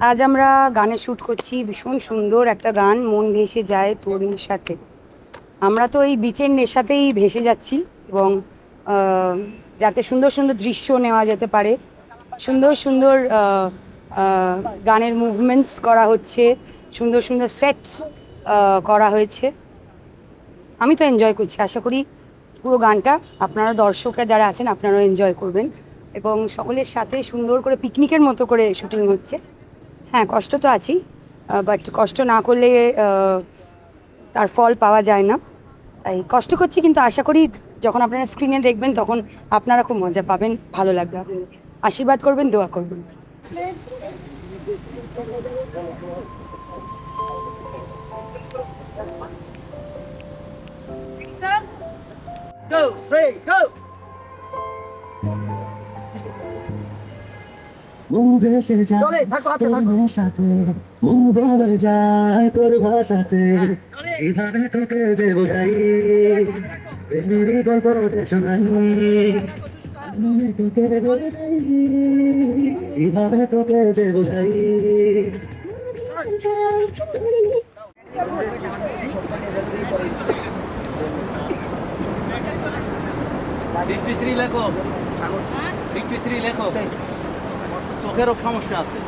আজ আমরা গানে শ্যুট করছি ভীষণ সুন্দর একটা গান, মন ভেসে যায় তোর সাথে। আমরা তো এই বিচের নেশাতেই ভেসে যাচ্ছি এবং যাতে সুন্দর সুন্দর দৃশ্য নেওয়া যেতে পারে। সুন্দর সুন্দর গানের মুভমেন্টস করা হচ্ছে, সুন্দর সুন্দর সেট করা হয়েছে। আমি তো এনজয় করছি, আশা করি পুরো গানটা আপনারা দর্শকরা যারা আছেন আপনারাও এনজয় করবেন। এবং সকলের সাথে সুন্দর করে পিকনিকের মতো করে শুটিং হচ্ছে। হ্যাঁ কষ্ট তো আছেই বাট কষ্ট না করলে তার ফল পাওয়া যায় না তাই কষ্ট করছি কিন্তু আশা করি যখন আপনারা স্ক্রিনে দেখবেন তখন আপনারা খুব মজা পাবেন ভালো লাগবে। আশীর্বাদ করবেন দোয়া করবেন Go, three, go! মন ভেসে যায় চলে, থাকো, হাতে থাকো। সাথে মন বদলে যায় তোর ভাষাতে। কীভাবে তোকে যে বোঝাই প্রেমের গল্প যে শোনাই। তোকে বোঝাই কীভাবে তোকে যে বোঝাই। সিক্সটি থ্রি লেখো। সিক্সটি থ্রি লেখো। চোখেরও সমস্যা আছে